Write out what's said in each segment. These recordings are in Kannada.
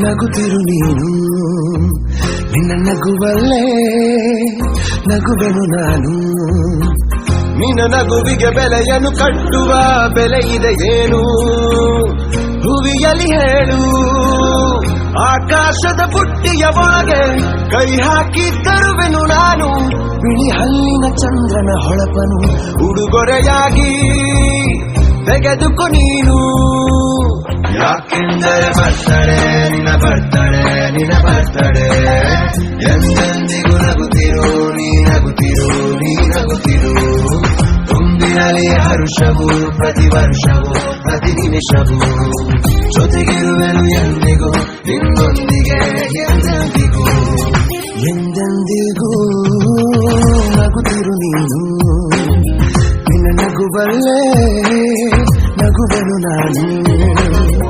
ನಗುತ್ತಿರು ನೀನು? ನಿನ್ನ ನಗುವಲ್ಲೇ ನಗುವೆನು ನಾನು. ನಿನ್ನ ನಗುವಿಗೆ ಬೆಲೆಯನ್ನು ಕಟ್ಟುವ ಬೆಲೆ ಇದೆ ಏನು? ಹುವಿಯಲಿ ಹೇಳು ಆಕಾಶದ ಬುಟ್ಟಿಯ ಒಳಗೆ ಕೈ ಹಾಕಿ ತರುವೆನು ನಾನು. ಬಿಳಿ ಹಲ್ಲಿನ ಚಂದ್ರನ ಹೊಳಪನು. ಉಡುಗೊರೆಯಾಗಿ ತೆಗೆದುಕೊ ನೀನು. ಯಾಕೆಂದರೆ ಬರ್ತಾಳೆ ನಿನ್ನ ಬರ್ತಾಳೆ ನಿನ್ನ ಬರ್ತಾಳೆ ಎಂದೆಂದಿಗೂ ನಗುತ್ತಿರು, ನೀ ನಗುತ್ತಿರು ನೀ ನಗುತ್ತಿರು. ತುಂಬಿರಲಿ ಹರುಷವು, ಪ್ರತಿ ವರ್ಷವೂ, ಪ್ರತಿ ನಿಮಿಷವೂ. ಜೊತೆಗಿರುವೆನು ಎಂದಿಗೂ, ನಿನ್ನೊಂದಿಗೆ ಎಂದೆಂದಿಗೂ. ಎಂದೆಂದಿಗೂ ನಗುತ್ತಿರು ನೀನು. ನಿನ್ನ ನಗುವಲ್ಲೇ ನಗುವೆನು ನಾನು.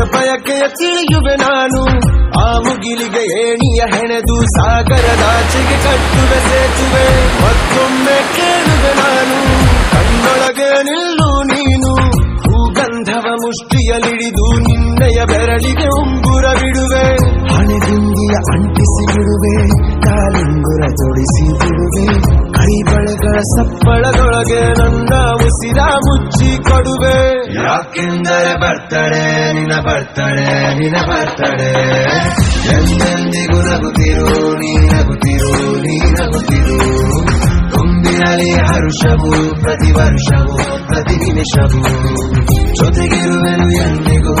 ನಿನ್ನ ಬಯಕೆಯ ತಿಳಿಯುವೆ ನಾನು. ಆ ಮುಗಿಲಿಗೆ ಏಣಿಯ ಹೆಣೆದು ಸಾಗರದಾಚೆಗೆ ಕಟ್ಟುವೆ ಸೇತುವೆ ಮತ್ತೊಮ್ಮೆ ಕೇಳುವೆ ನಾನು. ಕಣ್ಣೊಳಗೆ ನಿಲ್ಲು ನೀನು. ಹೂಗಂಧವ ಮುಷ್ಟಿಯಲಿಡಿದು ನಿನ್ನೆಯ ಬೆರಳಿಗೆ ಉಂಗುರ ಬಿಡುವೆ. ಹಣೆಗುಂದಿಯ ಅಂಟಿಸಿ ಬಿಡುವೆ, ಕಾಲುಂಗುರ ತೊಡಿಸಿ ಬಿಡುವೆ. ಕೈ ಬಳೆಗಳ ಸಪ್ಪಳದೊಳಗೆ ನನ್ನ ಉಸಿರ ಮುಚ್ಚಿ ಕೊಡುವೆ ಯಾಕೆಂದರೆ ಬರ್ತಾಳೆ ನಿನ್ನ ಬರ್ತಾಳೆ ನಿನ್ನ ಬರ್ತಾಳೆ ಎಂದೆಂದಿಗೂ ನಗುತ್ತಿರು, ನೀ ನಗುತ್ತಿರು ನೀ ನಗುತ್ತಿರು. ತುಂಬಿರಲಿ ಹರುಷವು, ಪ್ರತಿ ವರ್ಷವೂ, ಪ್ರತಿ ನಿಮಿಷವೂ. ಜೊತೆಗಿರುವೆನು ಎಂದಿಗೂ